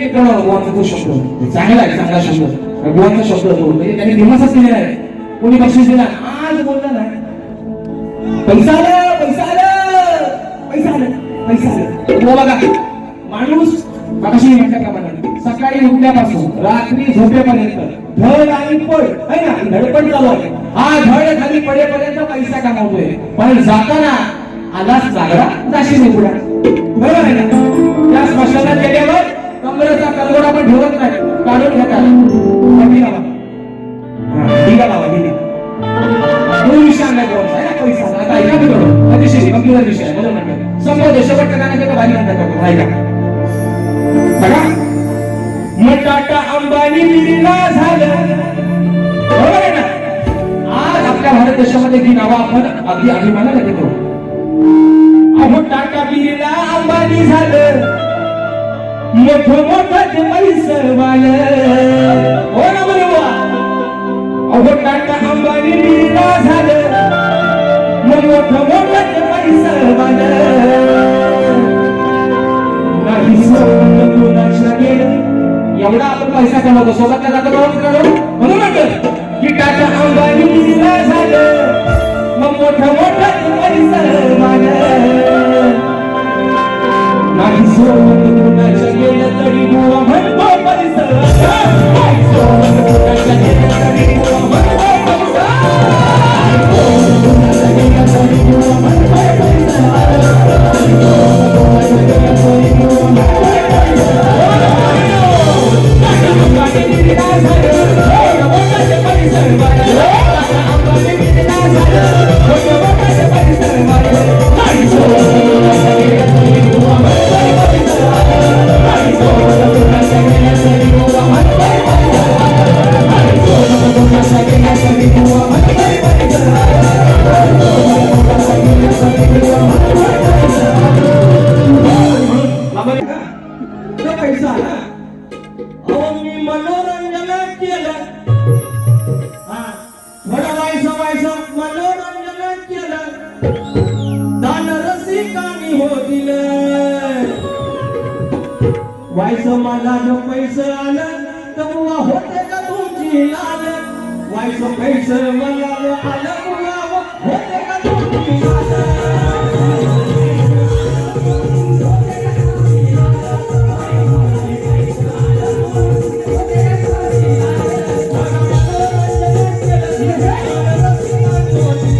एक एक कळवा तो शब्द चांगला आहे चांगला शब्द. गोवाचा शब्द तो म्हणजे त्याने दिमागच दिलेला आहे. कोणी बक्षीस दिला? आज बोलला ना पैसा आला पैसा आला. पैसा आला पैसा आला. हो बघा माणूस मगाशी म्हटल्याप्रमाणे सकाळी उठल्यापासून रात्री झोपेपर्यंत धड आणि पड आहे ना? धडपड चालू आहे. हा धड खाली पडेपर्यंत पैसा कमावतोय. पण जाताना आलाच जागरा जाशी निघूया बरोबर आहे ना? त्या स्मशानात गेल्यावर कमरेचा कलगोड आपण ठेवत नाही. काढून घेतात दिगा लावा. तो विषय पैसा. आता ऐका मी थोडं गंभीर विषय म्हणून समोर म्हणतात ऐका. बघा. अंबानी बिर्ला झालं. बरोबर आहे ना? आज आपल्या भारत देशामध्ये ही नावं आपण अगदी अभिमानाने घेतो. अहो टाटा बिर्ला अंबानी झालं. मोठ मोठं ते पैसवाल हो ना बरोबर अहो टाटा अंबानी बिर्ला झालं मग मोठ मोठं ते पैसवाल नाही कुणाच्या गेलं एवढा आपण पैसा कमवतो. सोबत जातो म्हणून म्हणतो पैसा नाही सोडलं कुणाच्या गेलं पैसा अहो मी मनोरंजन केलं. हा थोडं व्हायचं व्हायचं मनोरंजन केलं. दान रसिकानी हो दिलं. व्हायचं मला जो पैसे आलं तर होते का तुमची लाल? व्हायचं पैसे मला 我